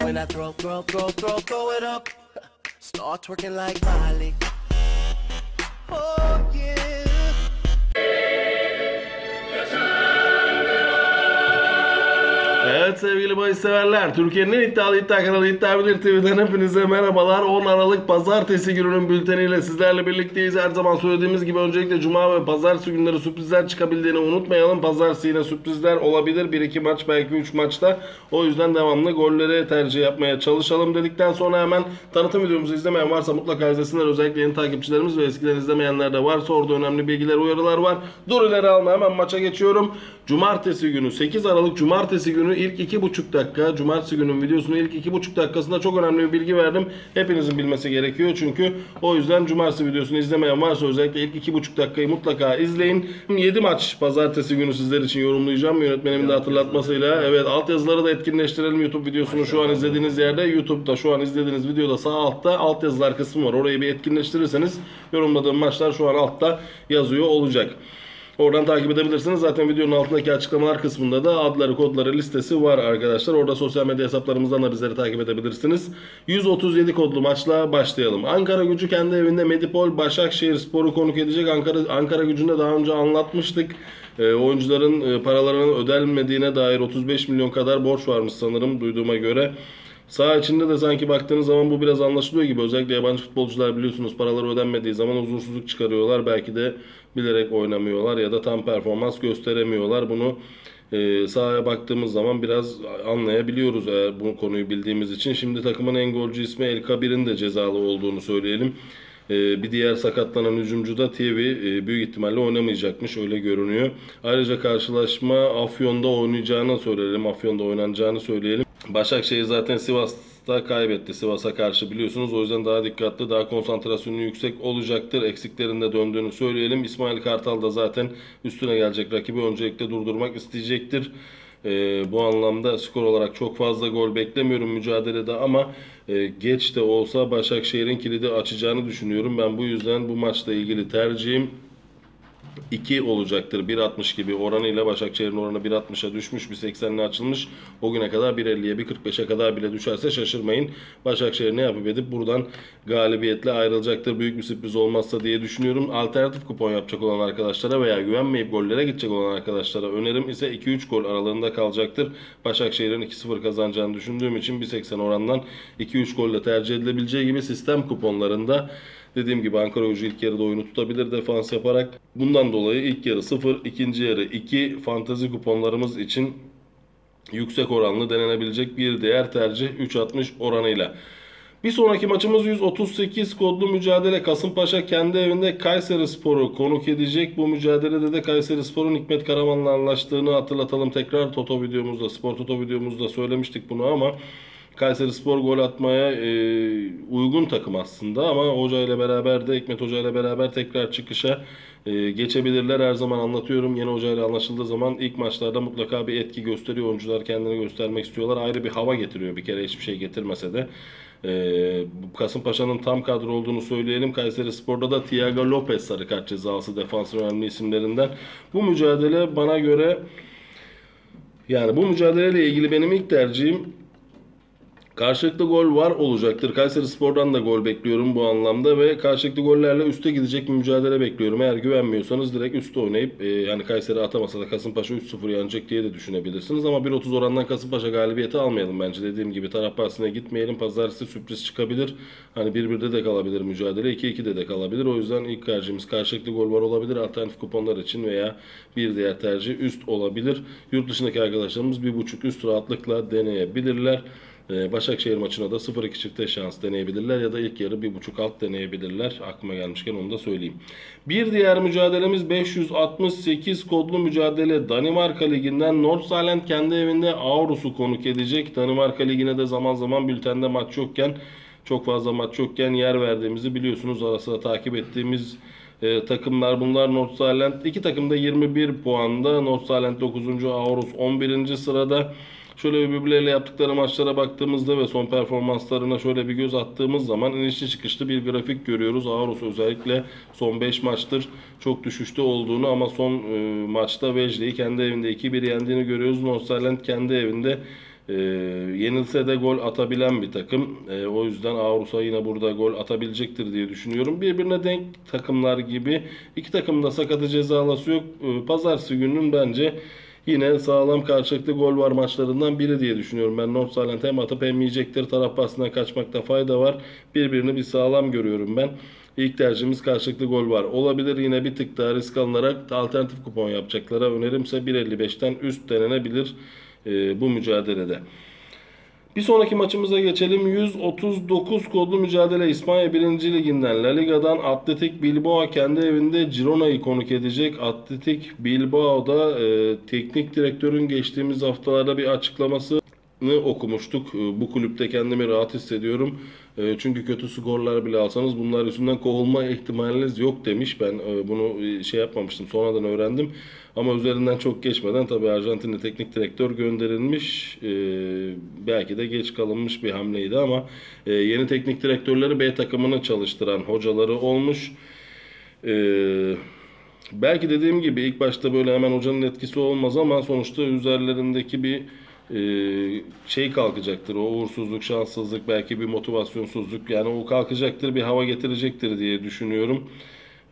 When I throw, throw, throw, throw, throw it up, start twerking like Miley. Oh Evet sevgili bahis severler, Türkiye'nin en iddialı iddia kanalı İddia TV'den hepinize merhabalar. 10 Aralık Pazartesi gününün bülteniyle sizlerle birlikteyiz. Her zaman söylediğimiz gibi öncelikle Cuma ve Pazartesi günleri sürprizler çıkabildiğini unutmayalım. Pazartesi yine sürprizler olabilir. 1-2 maç belki 3 maçta. O yüzden devamlı golleri tercih yapmaya çalışalım dedikten sonra hemen tanıtım videomuzu izlemeyen varsa mutlaka izlesinler. Özellikle yeni takipçilerimiz ve eskiden izlemeyenler de varsa orada önemli bilgiler, uyarılar var. Dur ileri alma hemen maça geçiyorum. Cumartesi günü 8 Aralık Cumartesi günü ilk 2,5 dakika Cumartesi günün videosunun ilk 2,5 dakikasında çok önemli bir bilgi verdim. Hepinizin bilmesi gerekiyor çünkü o yüzden Cumartesi videosunu izlemeyen varsa özellikle ilk 2,5 dakikayı mutlaka izleyin. 7 maç Pazartesi günü sizler için yorumlayacağım yönetmenimin de hatırlatmasıyla. Evet altyazıları da etkinleştirelim YouTube videosunu şu an izlediğiniz yerde YouTube'da şu an izlediğiniz videoda sağ altta altyazılar kısmı var. Orayı bir etkinleştirirseniz yorumladığım maçlar şu an altta yazıyor olacak. Oradan takip edebilirsiniz. Zaten videonun altındaki açıklamalar kısmında da adları, kodları listesi var arkadaşlar. Orada sosyal medya hesaplarımızdan da bizleri takip edebilirsiniz. 137 kodlu maçla başlayalım. Ankara gücü kendi evinde Medipol Başakşehir Sporu konuk edecek. Ankara Ankara gücünde daha önce anlatmıştık. E, oyuncuların e, paralarının ödenmediğine dair 35 milyon kadar borç varmış sanırım duyduğuma göre. Sağ içinde de sanki baktığınız zaman bu biraz anlaşılıyor gibi. Özellikle yabancı futbolcular biliyorsunuz paraları ödenmediği zaman huzursuzluk çıkarıyorlar. Belki de bilerek oynamıyorlar ya da tam performans gösteremiyorlar. Bunu e, sahaya baktığımız zaman biraz anlayabiliyoruz eğer bu konuyu bildiğimiz için. Şimdi takımın en golcü ismi El Kabir'in de cezalı olduğunu söyleyelim. E, bir diğer sakatlanan hücumcu da TV e, büyük ihtimalle oynamayacakmış öyle görünüyor. Ayrıca karşılaşma Afyon'da oynayacağını söyleyelim. Afyon'da oynanacağını söyleyelim. Başakşehir zaten Sivas'ta kaybetti. Sivas'a karşı biliyorsunuz. O yüzden daha dikkatli, daha konsantrasyonu yüksek olacaktır. Eksiklerinde döndüğünü söyleyelim. İsmail Kartal da zaten üstüne gelecek rakibi öncelikle durdurmak isteyecektir. Ee, bu anlamda skor olarak çok fazla gol beklemiyorum mücadelede ama e, geç de olsa Başakşehir'in kilidi açacağını düşünüyorum. Ben bu yüzden bu maçla ilgili tercihim 2 olacaktır. 1.60 gibi oranıyla Başakşehir'in oranı 1.60'a düşmüş. 1.80'le açılmış. O güne kadar 1.50'ye 1.45'e kadar bile düşerse şaşırmayın. Başakşehir ne yapıp edip buradan galibiyetle ayrılacaktır. Büyük bir sürpriz olmazsa diye düşünüyorum. Alternatif kupon yapacak olan arkadaşlara veya güvenmeyip gollere gidecek olan arkadaşlara önerim ise 2-3 gol aralığında kalacaktır. Başakşehir'in 2-0 kazanacağını düşündüğüm için 1.80 orandan 2-3 golle tercih edilebileceği gibi sistem kuponlarında Dediğim gibi Ankara gücü ilk yarıda oyunu tutabilir defans yaparak. Bundan dolayı ilk yarı 0, ikinci yarı 2 fantazi kuponlarımız için yüksek oranlı denenebilecek bir değer tercih 3.60 oranıyla. Bir sonraki maçımız 138 kodlu mücadele. Kasımpaşa kendi evinde Kayseri Spor'u konuk edecek. Bu mücadelede de Kayseri Spor'un Hikmet Karaman'la anlaştığını hatırlatalım. Tekrar Toto videomuzda, Spor Toto videomuzda söylemiştik bunu ama Kayseri Spor gol atmaya e, uygun takım aslında ama Hoca ile beraber de Hikmet Hoca ile beraber tekrar çıkışa e, geçebilirler. Her zaman anlatıyorum. Yeni Hoca ile anlaşıldığı zaman ilk maçlarda mutlaka bir etki gösteriyor. Oyuncular kendini göstermek istiyorlar. Ayrı bir hava getiriyor bir kere hiçbir şey getirmese de. Ee, Kasımpaşa'nın tam kadro olduğunu söyleyelim. Kayseri Spor'da da Thiago Lopez sarı kart cezası defansın önemli isimlerinden. Bu mücadele bana göre yani bu mücadeleyle ilgili benim ilk tercihim Karşılıklı gol var olacaktır. Kayseri Spor'dan da gol bekliyorum bu anlamda ve karşılıklı gollerle üste gidecek bir mücadele bekliyorum. Eğer güvenmiyorsanız direkt üste oynayıp e, yani Kayseri atamasa da Kasımpaşa 3-0 yenecek diye de düşünebilirsiniz. Ama 1.30 orandan Kasımpaşa galibiyeti almayalım bence. Dediğim gibi taraf bahsine gitmeyelim. Pazartesi sürpriz çıkabilir. Hani 1-1'de de kalabilir mücadele. 2-2'de de kalabilir. O yüzden ilk tercihimiz karşılıklı gol var olabilir. Alternatif kuponlar için veya bir diğer tercih üst olabilir. Yurt dışındaki arkadaşlarımız 1.5 üst rahatlıkla deneyebilirler. Ee, Başakşehir maçına da 0-2 çifte şans deneyebilirler ya da ilk yarı 1.5 alt deneyebilirler. Aklıma gelmişken onu da söyleyeyim. Bir diğer mücadelemiz 568 kodlu mücadele. Danimarka Ligi'nden Nordsjælland kendi evinde Aarhus'u konuk edecek. Danimarka Ligi'ne de zaman zaman bültende maç yokken çok fazla maç yokken yer verdiğimizi biliyorsunuz. Arasında takip ettiğimiz e, takımlar bunlar Nordsjælland. İki takım da 21 puanda. Nordsjælland 9. Aarhus 11. sırada. Şöyle birbirleriyle yaptıkları maçlara baktığımızda ve son performanslarına şöyle bir göz attığımız zaman inişli çıkışlı bir grafik görüyoruz. Aarhus özellikle son 5 maçtır çok düşüşte olduğunu ama son e, maçta Vejde'yi kendi evinde 2-1 yendiğini görüyoruz. Nordsjælland kendi evinde E, yenilse de gol atabilen bir takım. E, o yüzden Avrupa yine burada gol atabilecektir diye düşünüyorum. Birbirine denk takımlar gibi. iki takımın da sakatı cezalası yok. E, Pazartesi gününün bence yine sağlam karşılıklı gol var maçlarından biri diye düşünüyorum. Ben North Silent hem atıp hem yiyecektir. Taraf bahsinden kaçmakta fayda var. Birbirini bir sağlam görüyorum ben. İlk tercihimiz karşılıklı gol var. Olabilir yine bir tık daha risk alınarak alternatif kupon yapacaklara önerimse 1.55'ten üst denenebilir e, bu mücadelede. Bir sonraki maçımıza geçelim. 139 kodlu mücadele İspanya 1. Liginden La Liga'dan Atletik Bilbao kendi evinde Girona'yı konuk edecek. Atletik Bilbao'da e, teknik direktörün geçtiğimiz haftalarda bir açıklaması okumuştuk. E, Bu kulüpte kendimi rahat hissediyorum. E, Çünkü kötü skorlar bile alsanız bunlar yüzünden kovulma ihtimaliniz yok demiş. Ben e, bunu e, şey yapmamıştım. Sonradan öğrendim. Ama üzerinden çok geçmeden tabii Arjantinli teknik direktör gönderilmiş. E, Belki de geç kalınmış bir hamleydi ama e, yeni teknik direktörleri B takımını çalıştıran hocaları olmuş. Eee Belki dediğim gibi ilk başta böyle hemen hocanın etkisi olmaz ama sonuçta üzerlerindeki bir şey kalkacaktır. O uğursuzluk, şanssızlık, belki bir motivasyonsuzluk yani o kalkacaktır, bir hava getirecektir diye düşünüyorum.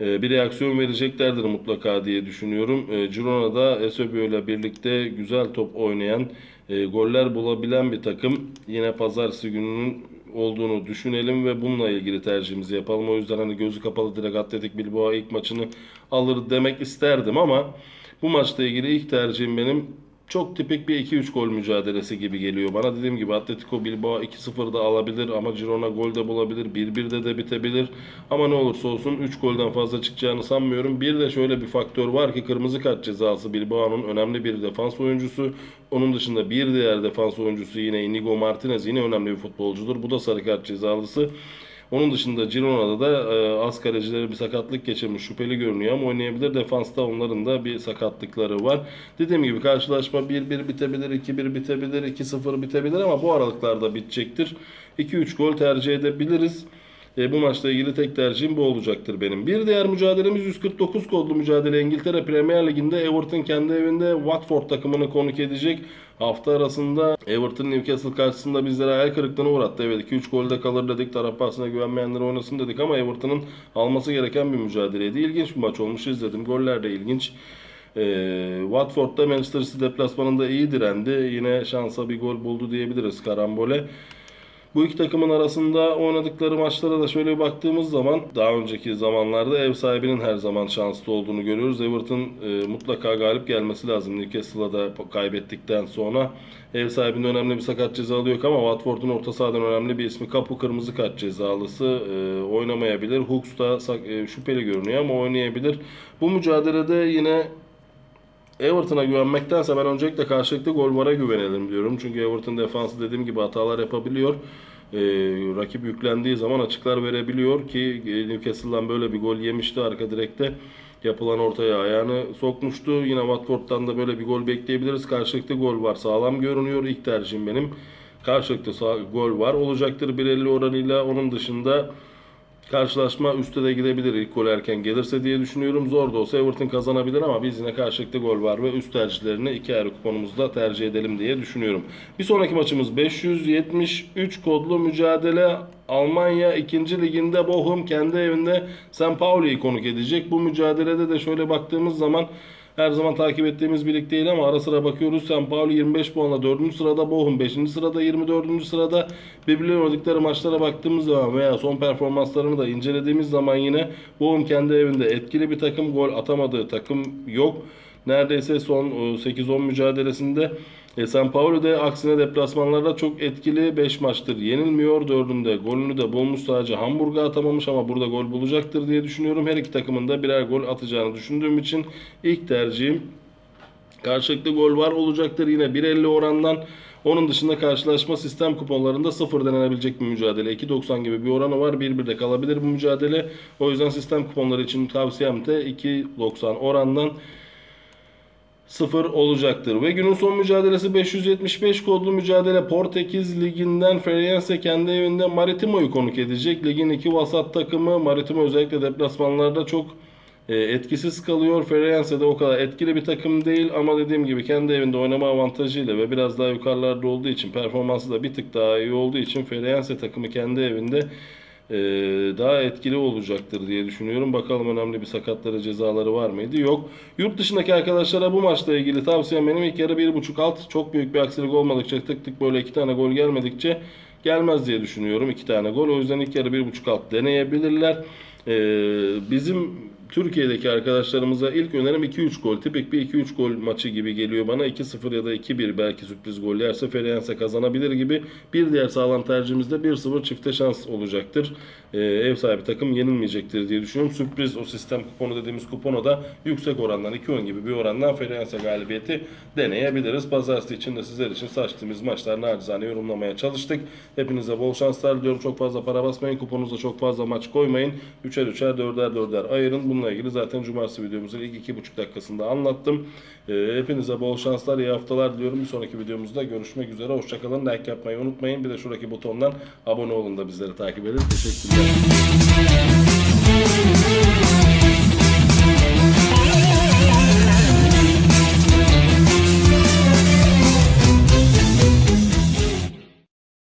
E, bir reaksiyon vereceklerdir mutlaka diye düşünüyorum. E, Girona'da Eusebio ile birlikte güzel top oynayan, e, goller bulabilen bir takım. Yine pazartesi gününün olduğunu düşünelim ve bununla ilgili tercihimizi yapalım. O yüzden hani gözü kapalı direkt Atletik Bilbao ilk maçını alır demek isterdim ama bu maçla ilgili ilk tercihim benim çok tipik bir 2-3 gol mücadelesi gibi geliyor bana. Dediğim gibi Atletico Bilbao 2-0'da alabilir ama Girona gol de bulabilir. 1-1'de de bitebilir. Ama ne olursa olsun 3 golden fazla çıkacağını sanmıyorum. Bir de şöyle bir faktör var ki kırmızı kart cezası Bilbao'nun önemli bir defans oyuncusu. Onun dışında bir diğer defans oyuncusu yine Inigo Martinez yine önemli bir futbolcudur. Bu da sarı kart cezalısı. Onun dışında Girona'da da e, az kalecileri bir sakatlık geçirmiş şüpheli görünüyor ama oynayabilir. Defansta onların da bir sakatlıkları var. Dediğim gibi karşılaşma 1-1 bitebilir, 2-1 bitebilir, 2-0 bitebilir ama bu aralıklarda bitecektir. 2-3 gol tercih edebiliriz. E, bu maçla ilgili tek tercihim bu olacaktır benim. Bir diğer mücadelemiz 149 kodlu mücadele. İngiltere Premier Ligi'nde Everton kendi evinde Watford takımını konuk edecek. Hafta arasında Everton Newcastle karşısında bizlere hayal kırıklığına uğrattı. Evet 2-3 golde kalır dedik. Taraf bahsine güvenmeyenler oynasın dedik ama Everton'ın alması gereken bir mücadeleydi. İlginç bir maç olmuş izledim. Goller de ilginç. E, Watford'da Manchester City deplasmanında iyi direndi. Yine şansa bir gol buldu diyebiliriz karambole. Bu iki takımın arasında oynadıkları maçlara da şöyle bir baktığımız zaman daha önceki zamanlarda ev sahibinin her zaman şanslı olduğunu görüyoruz. Everton e, mutlaka galip gelmesi lazım. Newcastle'a da kaybettikten sonra ev sahibinde önemli bir sakat cezalı yok ama Watford'un orta sahadan önemli bir ismi Kapu kırmızı kart cezalısı e, oynamayabilir. Hooks da e, şüpheli görünüyor ama oynayabilir. Bu mücadelede yine Everton'a güvenmektense ben öncelikle karşılıklı gol vara güvenelim diyorum. Çünkü Everton defansı dediğim gibi hatalar yapabiliyor. Ee, rakip yüklendiği zaman açıklar verebiliyor ki e, Newcastle'dan böyle bir gol yemişti arka direkte. Yapılan ortaya ayağını sokmuştu. Yine Watford'dan da böyle bir gol bekleyebiliriz. Karşılıklı gol var. Sağlam görünüyor. İlk tercihim benim. Karşılıklı gol var. Olacaktır 1.50 oranıyla. Onun dışında Karşılaşma üstte de gidebilir ilk gol erken gelirse diye düşünüyorum. Zor da olsa Everton kazanabilir ama biz yine karşılıklı gol var ve üst tercihlerini iki ayrı kuponumuzda tercih edelim diye düşünüyorum. Bir sonraki maçımız 573 kodlu mücadele. Almanya 2. liginde Bochum kendi evinde St. Pauli'yi konuk edecek. Bu mücadelede de şöyle baktığımız zaman her zaman takip ettiğimiz bir lig değil ama ara sıra bakıyoruz. St. Pauli 25 puanla 4. sırada, Bochum 5. sırada, 24. sırada. Birbirlerine oynadıkları maçlara baktığımız zaman veya son performanslarını da incelediğimiz zaman yine Bochum kendi evinde etkili bir takım. Gol atamadığı takım yok. Neredeyse son 8-10 mücadelesinde e, San Paulo de aksine deplasmanlarda çok etkili 5 maçtır. Yenilmiyor 4'ünde. Golünü de bulmuş sadece Hamburg'a atamamış ama burada gol bulacaktır diye düşünüyorum. Her iki takımın da birer gol atacağını düşündüğüm için ilk tercihim karşılıklı gol var olacaktır. Yine 1.50 orandan onun dışında karşılaşma sistem kuponlarında sıfır denenebilecek bir mücadele. 2.90 gibi bir oranı var. 1-1'de kalabilir bu mücadele. O yüzden sistem kuponları için tavsiyem de 2.90 orandan 0 olacaktır. Ve günün son mücadelesi 575 kodlu mücadele Portekiz Ligi'nden Feirense kendi evinde Maritimo'yu konuk edecek. Ligin iki vasat takımı Maritimo özellikle deplasmanlarda çok e, etkisiz kalıyor. Feirense de o kadar etkili bir takım değil ama dediğim gibi kendi evinde oynama avantajıyla ve biraz daha yukarılarda olduğu için performansı da bir tık daha iyi olduğu için Feirense takımı kendi evinde e, daha etkili olacaktır diye düşünüyorum. Bakalım önemli bir sakatları cezaları var mıydı? Yok. Yurt dışındaki arkadaşlara bu maçla ilgili tavsiyem benim ilk yarı 1.5 alt. Çok büyük bir aksilik olmadıkça tık tık böyle iki tane gol gelmedikçe gelmez diye düşünüyorum. iki tane gol. O yüzden ilk yarı 1.5 alt deneyebilirler. Ee, bizim Türkiye'deki arkadaşlarımıza ilk önerim 2-3 gol. Tipik bir 2-3 gol maçı gibi geliyor bana. 2-0 ya da 2-1 belki sürpriz gol yerse Feriense kazanabilir gibi. Bir diğer sağlam tercihimiz de 1-0 çifte şans olacaktır. Ee, ev sahibi takım yenilmeyecektir diye düşünüyorum. Sürpriz o sistem kuponu dediğimiz kupona da yüksek orandan 2-10 gibi bir orandan Feriense galibiyeti deneyebiliriz. Pazartesi için de sizler için saçtığımız maçlar nacizane yorumlamaya çalıştık. Hepinize bol şanslar diliyorum. Çok fazla para basmayın. Kuponunuza çok fazla maç koymayın. Üçer üçer dörder dörder ayırın. Bununla ilgili zaten cumartesi videomuzun ilk iki buçuk dakikasında anlattım. Ee, hepinize bol şanslar, iyi haftalar diliyorum. Bir sonraki videomuzda görüşmek üzere. Hoşçakalın. Like yapmayı unutmayın. Bir de şuradaki butondan abone olun da bizleri takip edin. Teşekkürler.